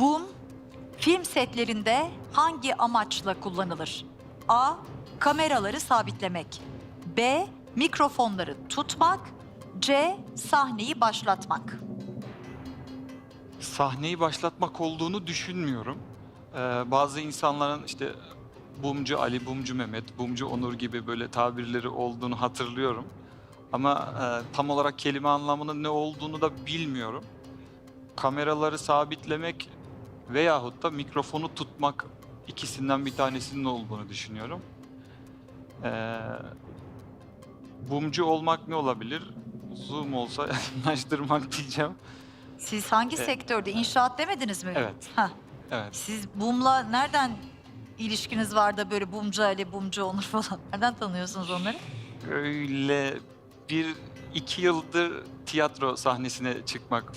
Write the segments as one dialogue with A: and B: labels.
A: Boom film setlerinde hangi amaçla kullanılır? A. Kameraları sabitlemek. B. Mikrofonları tutmak. C. Sahneyi başlatmak.
B: Sahneyi başlatmak olduğunu düşünmüyorum. Ee, bazı insanların işte Bumcu Ali, Bumcu Mehmet, Bumcu Onur gibi böyle tabirleri olduğunu hatırlıyorum. Ama e, tam olarak kelime anlamının ne olduğunu da bilmiyorum. Kameraları sabitlemek veyahut da mikrofonu tutmak ikisinden bir tanesinin olduğunu düşünüyorum. Ee, bumcu olmak ne olabilir? Zoom olsa yakınlaştırmak diyeceğim.
A: Siz hangi
B: Evet.
A: sektörde? İnşaat demediniz mi?
B: Evet.
A: Heh.
B: Evet.
A: Siz Boom'la nereden ilişkiniz var da böyle Bumcu Ali, Bumcu Onur falan? Nereden tanıyorsunuz onları?
B: Öyle bir iki yıldır tiyatro sahnesine çıkmak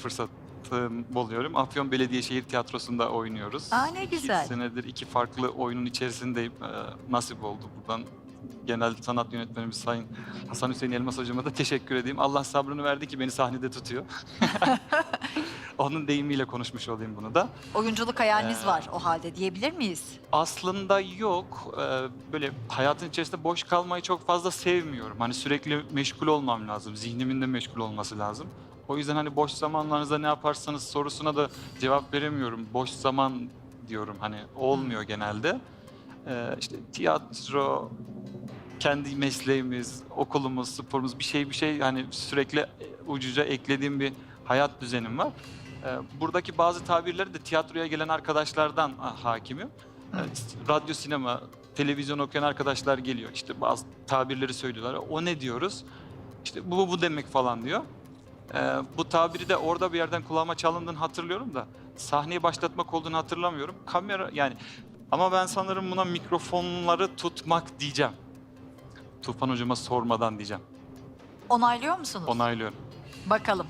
B: fırsatım buluyorum. Afyon Belediyešehir Tiyatrosu'nda oynuyoruz.
A: Aa ne
B: İki
A: güzel.
B: senedir iki farklı oyunun içerisindeyim. Ee, nasip oldu buradan. Genel sanat yönetmenimiz Sayın Hasan Hüseyin Elmas hocama da teşekkür edeyim. Allah sabrını verdi ki beni sahnede tutuyor. Onun deyimiyle konuşmuş olayım bunu da.
A: Oyunculuk hayaliniz
B: Ee,
A: var o halde diyebilir miyiz?
B: Aslında yok. Ee, böyle hayatın içerisinde boş kalmayı çok fazla sevmiyorum. Hani sürekli meşgul olmam lazım. Zihnimin de meşgul olması lazım. O yüzden hani boş zamanlarınızda ne yaparsanız sorusuna da cevap veremiyorum. Boş zaman diyorum hani olmuyor genelde. Ee, işte tiyatro, kendi mesleğimiz, okulumuz, sporumuz bir şey bir şey hani sürekli ucuca eklediğim bir hayat düzenim var. Ee, buradaki bazı tabirleri de tiyatroya gelen arkadaşlardan ah, hakimim. Ee, radyo, sinema, televizyon okuyan arkadaşlar geliyor. İşte bazı tabirleri söylüyorlar. O ne diyoruz? İşte bu bu demek falan diyor. Ee, bu tabiri de orada bir yerden kulağıma çalındığını hatırlıyorum da sahneyi başlatmak olduğunu hatırlamıyorum. Kamera yani ama ben sanırım buna mikrofonları tutmak diyeceğim. Tufan hocama sormadan diyeceğim.
A: Onaylıyor musunuz?
B: Onaylıyorum.
A: Bakalım.